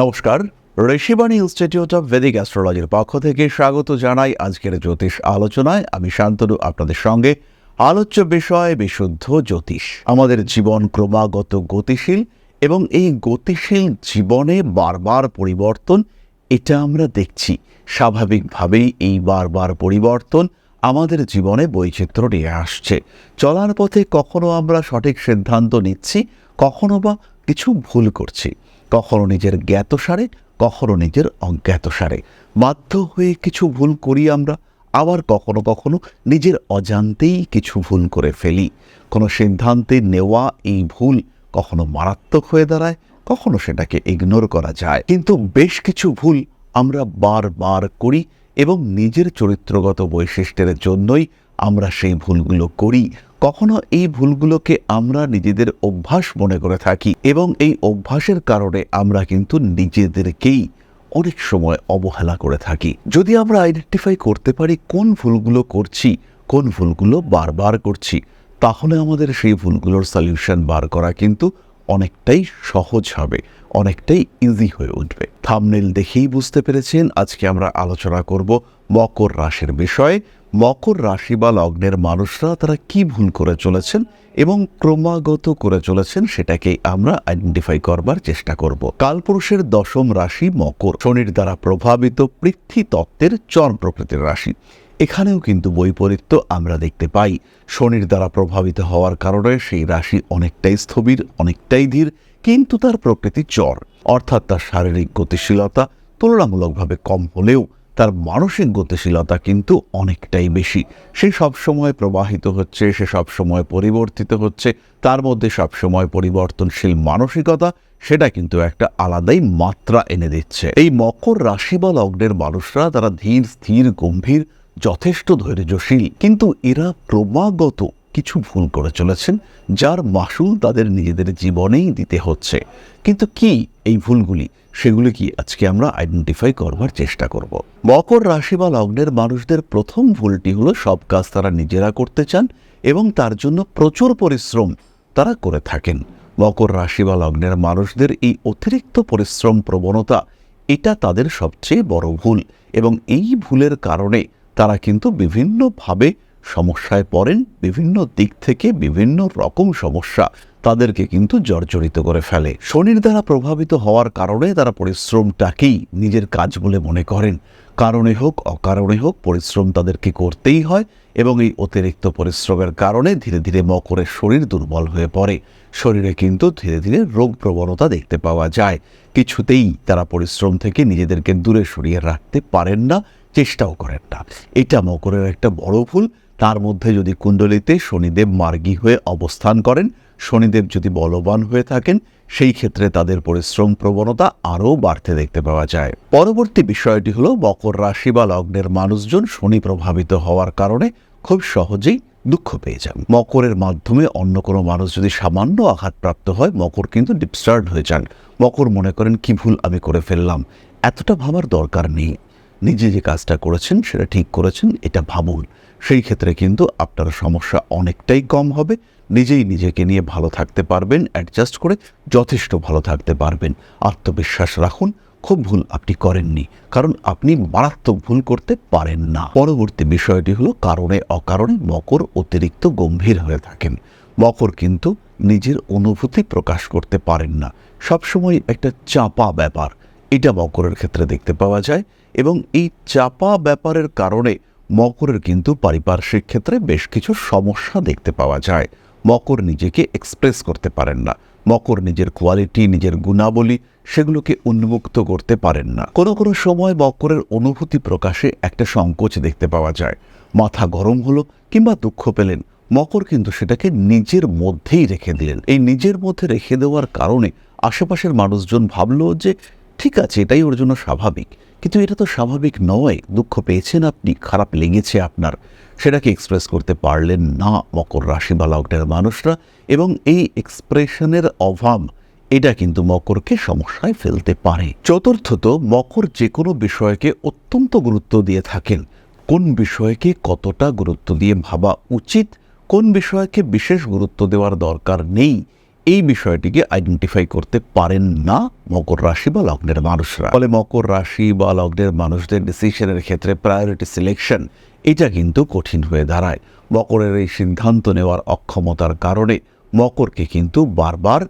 নমস্কার, Rishibani institute of Vedic অ্যাস্ট্রোলজির পক্ষ থেকে স্বাগত জানাই আজকের জ্যোতিষ আলোচনায়। আমি শান্তনু, আপনাদের সঙ্গে আলোচ্য বিষয় বিশুদ্ধ জ্যোতিষ। আমাদের জীবন ক্রমাগত গতিশীল এবং এই গতিশীল জীবনে বারবার পরিবর্তন, এটা আমরা দেখছি। স্বাভাবিকভাবেই এই বারবার পরিবর্তন আমাদের জীবনে বৈচিত্র্য নিয়ে আসছে। চলার পথে কখনো আমরা সঠিক সিদ্ধান্ত নিচ্ছি, কখনো বা কিছু ভুল করছি। কখনো নিজের জ্ঞাতসারে, কখনো নিজের অজ্ঞাতসারে। বাধ্য হয়ে কিছু ভুল করি আমরা, আবার কখনো কখনো নিজের অজান্তেই কিছু ভুল করে ফেলি। কোনো সিদ্ধান্তে নেওয়া এই ভুল কখনো মারাত্মক হয়ে দাঁড়ায়, কখনো সেটাকে ইগনোর করা যায়। কিন্তু বেশ কিছু ভুল আমরা বারবার করি এবং নিজের চরিত্রগত বৈশিষ্ট্যের জন্যই আমরা সেই ভুলগুলো করি। কখনো এই ভুলগুলোকে আমরা নিজেদের অভ্যাস মনে করে থাকি এবং এই অভ্যাসের কারণে আমরা কিন্তু নিজেদেরকেই অনেক সময় অবহেলা করে থাকি। যদি আমরা আইডেন্টিফাই করতে পারি কোন ভুলগুলো করছি, কোন ভুলগুলো বারবার করছি, তাহলে আমাদের সেই ভুলগুলোর সলিউশন বার করা কিন্তু অনেকটাই সহজ হবে, অনেকটাই ইজি হয়ে উঠবে। থামনেল দেখেই বুঝতে পেরেছেন, আজকে আমরা আলোচনা করব মকর রাশির বিষয়ে। মকর রাশি বা লগ্নের মানুষরা তারা কি ভুল করে চলেছেন এবং ক্রমাগত করে চলেছেন সেটাকেই আমরা আইডেন্টিফাই করবার চেষ্টা করব। কালপুরুষের দশম রাশি মকর। শনির দ্বারা প্রভাবিত পৃথ্বী তত্ত্বের চরম প্রকৃতির রাশি। এখানেও কিন্তু বৈপরীত্য আমরা দেখতে পাই। শনির দ্বারা প্রভাবিত হওয়ার কারণে সেই রাশি অনেকটাই স্থবির, অনেকটাই ধীর, কিন্তু তার প্রকৃতি চর। অর্থাৎ তার শারীরিক গতিশীলতা তুলনামূলকভাবে কম হলেও তার মানসিক গতিশীলতা কিন্তু অনেকটাই বেশি। সে সবসময় প্রবাহিত হচ্ছে, সে সবসময় পরিবর্তিত হচ্ছে, তার মধ্যে সবসময় পরিবর্তনশীল মানসিকতা, সেটা কিন্তু একটা আলাদাই মাত্রা এনে দিচ্ছে। এই মকর রাশি বা লগ্নের মানুষরা তারা ধীর, স্থির, গম্ভীর, যথেষ্ট ধৈর্যশীল। কিন্তু এরা ক্রমাগত কিছু ভুল করে চলেছেন, যার মাসুল তাদের নিজেদের জীবনেই দিতে হচ্ছে। কিন্তু কি এই ভুলগুলি? সেগুলি কি আজকে আমরা আইডেন্টিফাই করবার চেষ্টা করব। মকর রাশি বা লগ্নের মানুষদের প্রথম ভুলটি হলো সব কাজ তারা নিজেরা করতে চান এবং তার জন্য প্রচুর পরিশ্রম তারা করে থাকেন। মকর রাশি বা লগ্নের মানুষদের এই অতিরিক্ত পরিশ্রম প্রবণতা, এটা তাদের সবচেয়ে বড় ভুল এবং এই ভুলের কারণে তারা কিন্তু বিভিন্নভাবে সমস্যায় পড়েন বিভিন্ন দিক থেকে বিভিন্ন রকম সমস্যা। তাদেরকে কিন্তু জর্জরিত করে ফেলে। শনির দ্বারা প্রভাবিত হওয়ার কারণে তারা পরিশ্রমটাকেই নিজের কাজ বলে মনে করেন। কারণে হোক, অকারণে হোক, পরিশ্রম তাদেরকে করতেই হয় এবং এই অতিরিক্ত পরিশ্রমের কারণে ধীরে ধীরে মকরের শরীর দুর্বল হয়ে পড়ে। শরীরে কিন্তু ধীরে ধীরে রোগ প্রবণতা দেখতে পাওয়া যায়। কিছুতেই তারা পরিশ্রম থেকে নিজেদেরকে দূরে সরিয়ে রাখতে পারেন না, চেষ্টাও করেন না। এটা মকরের একটা বড় ভুল। তার মধ্যে যদি কুণ্ডলিতে শনিদেব মার্গী হয়ে অবস্থান করেন, শনিদেব যদি বলবান হয়ে থাকেন, সেই ক্ষেত্রে তাদের পরিশ্রম প্রবণতা আরও বাড়তে দেখতে পাওয়া যায়। পরবর্তী বিষয়টি হলো, মকর রাশি বা লগ্নের মানুষজন শনি প্রভাবিত হওয়ার কারণে খুব সহজেই দুঃখ পেয়ে যান। মকরের মাধ্যমে অন্য কোনো মানুষ যদি সামান্য আঘাতপ্রাপ্ত হয়, মকর কিন্তু ডিপস্টার্ড হয়ে যান। মকর মনে করেন, কি ভুল আমি করে ফেললাম। এতটা ভাবার দরকার নেই। নিজে যে কাজটা করেছেন, সেটা ঠিক করেছেন, এটা ভাবুন। সেই ক্ষেত্রে কিন্তু আপনার সমস্যা অনেকটাই কম হবে। নিজেই নিজেকে নিয়ে ভালো থাকতে পারবেন অ্যাডজাস্ট করে যথেষ্ট ভালো থাকতে পারবেন। আত্মবিশ্বাস রাখুন, খুব ভুল আপনি করেননি, কারণ আপনি মারাত্মক ভুল করতে পারেন না। পরবর্তী বিষয়টি হলো কারণে অকারণে মকর অতিরিক্ত গম্ভীর হয়ে থাকেন। মকর কিন্তু নিজের অনুভূতি প্রকাশ করতে পারেন না। সবসময় একটা চাপা ব্যাপার। এটা মকরের ক্ষেত্রে দেখতে পাওয়া যায় এবং এই চাপা ব্যাপারের কারণে মকরের কিন্তু পারিপার্শ্বিক ক্ষেত্রে বেশ কিছু সমস্যা দেখতে পাওয়া যায়। মকর নিজেকে এক্সপ্রেস করতে পারেন না। মকর নিজের কোয়ালিটি নিজের গুণাবলী সেগুলোকে উন্মুক্ত করতে পারেন না। কোনো কোনো সময় মকরের অনুভূতি প্রকাশে একটা সংকোচ দেখতে পাওয়া যায়। মাথা গরম হলো কিংবা দুঃখ পেলেন, মকর কিন্তু সেটাকে নিজের মধ্যেই রেখে দিলেন। এই নিজের মধ্যে রেখে দেওয়ার কারণে আশেপাশের মানুষজন ভাবলো যে, ঠিক আছে, এটাই ওর জন্য স্বাভাবিক। কিন্তু এটা তো স্বাভাবিক নয়। দুঃখ পেয়েছেন আপনি, খারাপ লেগেছে আপনার। সেটাকে এক্সপ্রেস করতে পারলেন না মকর রাশি বা লগ্নের মানুষরা এবং এই এক্সপ্রেশনের অভাব, এটা কিন্তু মকরকে সমস্যায় ফেলতে পারে। চতুর্থত, মকর যে কোনো বিষয়কে অত্যন্ত গুরুত্ব দিয়ে থাকেন। কোন বিষয়কে কতটা গুরুত্ব দিয়ে ভাবা উচিত? কোন বিষয়কে বিশেষ গুরুত্ব দেওয়ার দরকার নেই? এই বিষয়টিকে আইডেন্টিফাই করতে পারেন না মকর রাশি বা লগ্নের মানুষরা। ফলে মকর রাশি বা লগ্নের মানুষদের ডিসিশনের ক্ষেত্রে প্রায়োরিটি সিলেকশন এটা কিন্তু কঠিন হয়ে দাঁড়ায়। মকরের এই সিদ্ধান্ত নেওয়ার অক্ষমতার কারণে মকরকে কিন্তু বারবার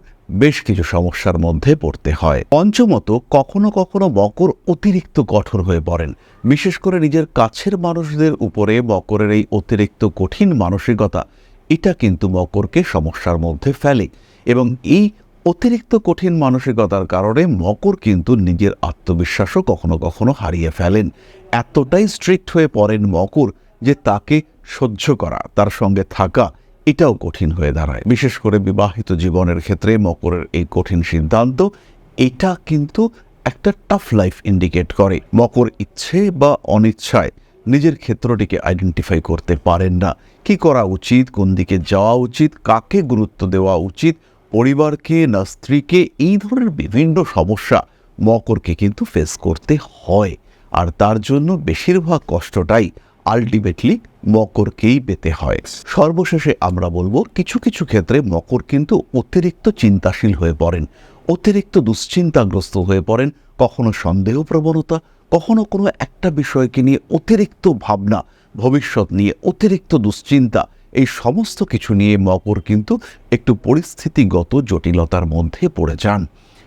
বেশ কিছু সমস্যার মধ্যে পড়তে হয়। পঞ্চমত, কখনো কখনো মকর অতিরিক্ত কঠোর হয়ে পড়েন। বিশেষ করে নিজের কাছের মানুষদের উপরে মকরের এই অতিরিক্ত কঠিন মানসিকতা, এটা কিন্তু মকরকে সমস্যার মধ্যে ফেলে। এবং এই অতিরিক্ত কঠিন মানসিকতার কারণে মকর কিন্তু নিজের আত্মবিশ্বাসও কখনো কখনো হারিয়ে ফেলেন। এতটাই স্ট্রিক্ট হয়ে পড়েন মকর যে তাকে সহ্য করা, তার সঙ্গে থাকা এটাও কঠিন হয়ে দাঁড়ায়। বিশেষ করে বিবাহিত জীবনের ক্ষেত্রে মকরের এই কঠিন সিদ্ধান্ত, এটা কিন্তু একটা টাফ লাইফ ইন্ডিকেট করে। মকর ইচ্ছে বা অনিচ্ছায় নিজের ক্ষেত্রটিকে আইডেন্টিফাই করতে পারেন না। কি করা উচিত, কোন দিকে যাওয়া উচিত, কাকে গুরুত্ব দেওয়া উচিত পরিবারকে না স্ত্রীকে এই ধরনের বিভিন্ন সমস্যা মকরকে কিন্তু ফেস করতে হয়। আর তার জন্য বেশিরভাগ কষ্টটাই আলটিমেটলি মকরকেই পেতে হয়। সর্বশেষে আমরা বলব, কিছু কিছু ক্ষেত্রে মকর কিন্তু অতিরিক্ত চিন্তাশীল হয়ে পড়েন। অতিরিক্ত দুশ্চিন্তাগ্রস্ত হয়ে পড়েন। কখনো সন্দেহ প্রবণতা কখনো কোনো একটা বিষয়কে নিয়ে অতিরিক্ত ভাবনা, ভবিষ্যৎ নিয়ে অতিরিক্ত দুশ্চিন্তা এই সমস্ত কিছু নিয়ে মকর কিন্তু একটু পরিস্থিতিগত জটিলতার মধ্যে পড়ে যান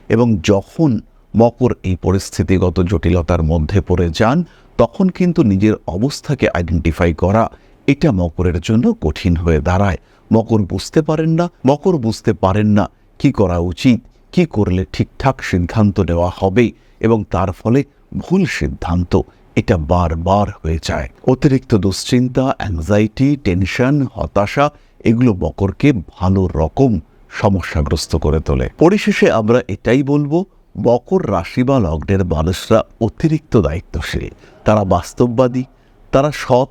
এবং যখন মকর এই পরিস্থিতিগত জটিলতার মধ্যে পড়ে যান, তখন কিন্তু নিজের অবস্থাকে আইডেন্টিফাই করা এটা মকরের জন্য কঠিন হয়ে দাঁড়ায়। মকর বুঝতে পারেন না, মকর বুঝতে পারেন না কি করা উচিত, কি করলে ঠিকঠাক সিদ্ধান্ত নেওয়া হবে এবং তার ফলে ভুল সিদ্ধান্ত এটা বারবার হয়ে যায়। অতিরিক্ত দুশ্চিন্তা অ্যাংজাইটি টেনশন হতাশা, এগুলো বকরকে ভালো রকম সমস্যাগ্রস্ত করে তোলে। পরিশেষে আমরা এটাই বলব মকর রাশি বা লগ্নের মানুষরা অতিরিক্ত দায়িত্বশীল। তারা বাস্তববাদী, তারা সৎ।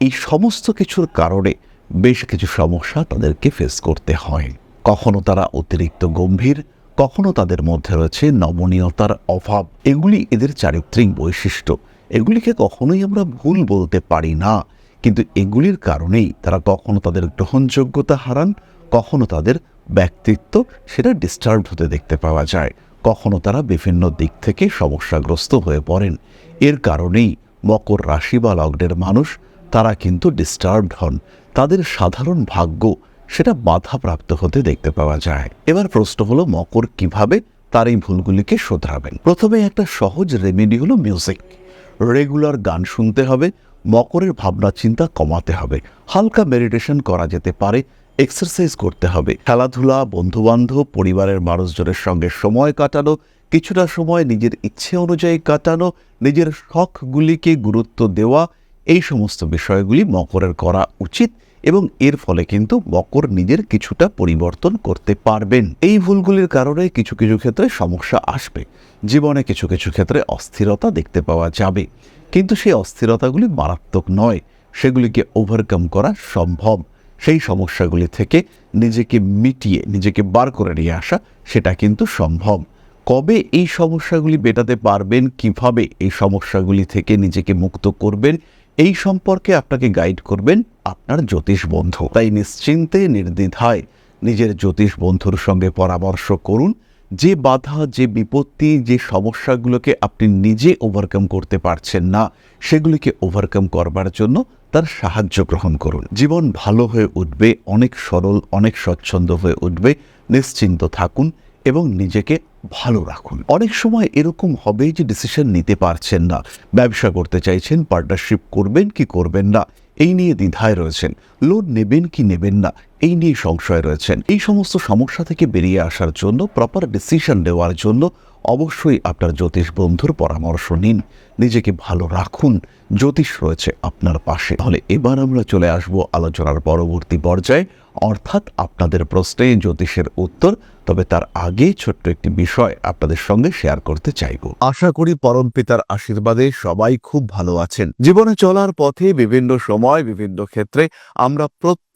এই সমস্ত কিছুর কারণে বেশ কিছু সমস্যা তাদেরকে ফেস করতে হয়। কখনো তারা অতিরিক্ত গম্ভীর, কখনো তাদের মধ্যে রয়েছে নমনীয়তার অভাব। এগুলি এদের চারিত্রিক বৈশিষ্ট্য। এগুলিকে কখনোই আমরা ভুল বলতে পারি না। কিন্তু এগুলির কারণেই তারা কখনো তাদের গ্রহণযোগ্যতা হারান, কখনো তাদের ব্যক্তিত্ব সেটা ডিস্টার্ব হতে দেখতে পাওয়া যায়। কখনো তারা বিভিন্ন দিক থেকে সমস্যাগ্রস্ত হয়ে পড়েন। এর কারণেই মকর রাশি বা লগ্নের মানুষ, তারা কিন্তু ডিস্টার্বড হন। তাদের সাধারণ ভাগ্য সেটা বাধাপ্রাপ্ত হতে দেখতে পাওয়া যায়। এবার প্রশ্ন হলো, মকর কীভাবে তার এই ভুলগুলিকে শোধরাবেন? প্রথমে একটা সহজ রেমেডি হলো মিউজিক রেগুলার গান শুনতে হবে, মকরের ভাবনা চিন্তা কমাতে হবে, হালকা মেডিটেশন করা যেতে পারে এক্সারসাইজ করতে হবে, খেলাধুলা, বন্ধুবান্ধব, পরিবারের মানুষজনের সঙ্গে সময় কাটানো, কিছুটা সময় নিজের ইচ্ছে অনুযায়ী কাটানো, নিজের শখগুলিকে গুরুত্ব দেওয়া, এই সমস্ত বিষয়গুলি মকরের করা উচিত এবং এর ফলে কিন্তু মকর নিজের কিছুটা পরিবর্তন করতে পারবেন। এই ভুলগুলির কারণে কিছু কিছু ক্ষেত্রে সমস্যা আসবে। জীবনে কিছু কিছু ক্ষেত্রে অস্থিরতা দেখতে পাওয়া যাবে। কিন্তু সেই অস্থিরতাগুলি মারাত্মক নয়। সেগুলিকে ওভারকাম করা সম্ভব। সেই সমস্যাগুলি থেকে নিজেকে মিটিয়ে, নিজেকে বার করে নিয়ে আসা, সেটা কিন্তু সম্ভব। কবে এই সমস্যাগুলি মেটাতে পারবেন, কীভাবে এই সমস্যাগুলি থেকে নিজেকে মুক্ত করবেন, এই সম্পর্কে আপনাকে গাইড করবেন আপনার জ্যোতিষ বন্ধু। তাই নিশ্চিন্তে, নির্দ্বিধায় নিজের জ্যোতিষ বন্ধুর সঙ্গে পরামর্শ করুন। যে বাধা, যে বিপত্তি, যে সমস্যাগুলোকে আপনি নিজে ওভারকাম করতে পারছেন না, সেগুলিকে ওভারকাম করবার জন্য তার সাহায্য গ্রহণ করুন। জীবন ভালো হয়ে উঠবে, অনেক সরল, অনেক স্বচ্ছন্দ হয়ে উঠবে, নিশ্চিন্ত থাকুন এবং নিজেকে ভালো রাখুন। অনেক সময় এরকম হবে যে ডিসিশন নিতে পারছেন না। ব্যবসা করতে চাইছেন পার্টনারশিপ করবেন কি করবেন না? এই নিয়ে দ্বিধায় রয়েছেন। লোন নেবেন কি নেবেন না, এই নিয়ে সংশয় রয়েছেন। এই সমস্ত সমস্যা থেকে বেরিয়ে আসার জন্য প্রপার ডিসিশন নেওয়ার জন্য অবশ্যই আপনার জ্যোতিষ বন্ধুর পরামর্শ নিন। নিজেকে ভালো রাখুন। জ্যোতিষ রয়েছে আপনার পাশে। তাহলে এবার আমরা চলে আসব আলোচনার পরবর্তী পর্যায়ে। অর্থাৎ আপনাদের প্রশ্নে জ্যোতিষের উত্তর, তবে তার আগে ছোট্ট একটি বিষয় আপনাদের সঙ্গে শেয়ার করতে চাইব। আশা করি পরম পিতার আশীর্বাদে সবাই খুব ভালো আছেন। জীবনে চলার পথে বিভিন্ন সময়, বিভিন্ন ক্ষেত্রে আমরা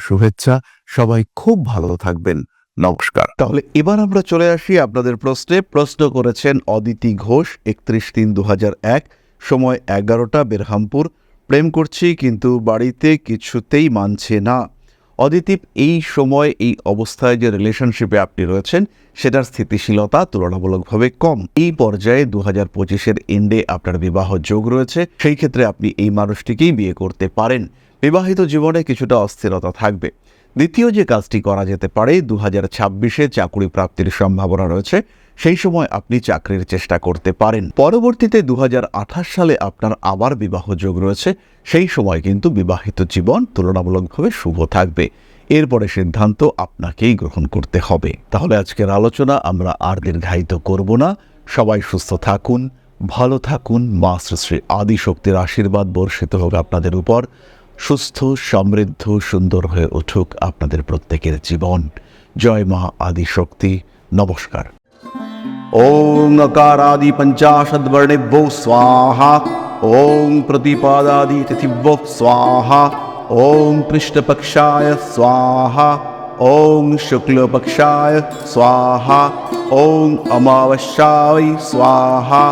শুভেচ্ছা। সবাই খুব ভালো থাকবেন। নমস্কার। তাহলে এবার আমরা চলে আসি আপনাদের প্রশ্নে। প্রশ্ন করেছেন অদিতি ঘোষ, একত্রিশ তিন দু এক, সময় এগারোটা, বেরহামপুর। প্রেম করছি কিন্তু বাড়িতে কিছুতেই মানছে না। অদিতি, এই সময়, এই অবস্থায় যে রিলেশনশিপে আপনি রয়েছেন, সেটার স্থিতিশীলতা তুলনামূলকভাবে কম। এই পর্যায়ে দু হাজার পঁচিশের এন্ডে আপনার বিবাহ যোগ রয়েছে। সেই ক্ষেত্রে আপনি এই মানুষটিকেই বিয়ে করতে পারেন। বিবাহিত জীবনে কিছুটা অস্থিরতা থাকবে। দ্বিতীয় যে কাজটি করা যেতে পারে দু হাজার ছাব্বিশে চাকুরি প্রাপ্তির সম্ভাবনা রয়েছে। সেই সময় আপনি চাকরির চেষ্টা করতে পারেন। পরবর্তীতে দু হাজার আঠাশ সালে আপনার আবার বিবাহ যোগ রয়েছে। সেই সময় কিন্তু বিবাহিত জীবন তুলনামূলকভাবে শুভ থাকবে। এরপরে সিদ্ধান্ত আপনাকেই গ্রহণ করতে হবে। তাহলে আজকের আলোচনা আমরা আর দীর্ঘায়িত করব না। সবাই সুস্থ থাকুন, ভালো থাকুন। মা শ্রী শ্রী আদিশক্তির আশীর্বাদ বর্ষিত হোক আপনাদের উপর। সুস্থ সমৃদ্ধ সুন্দর হয়ে উঠুক আপনাদের প্রত্যেকের জীবন জয় মা আদিশক্তি নমস্কার ॐ अकारादि पञ्चाशद्वर्णेभ्यो स्वाहा ॐ प्रतिपादादि तिथिभ्यो स्वाहा ॐ पृष्ठपक्षाय स्वाहा ॐ शुक्लपक्षाय स्वाहा ॐ अमावस्याय स्वाहा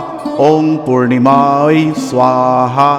ॐ पूर्णिमाय स्वाहा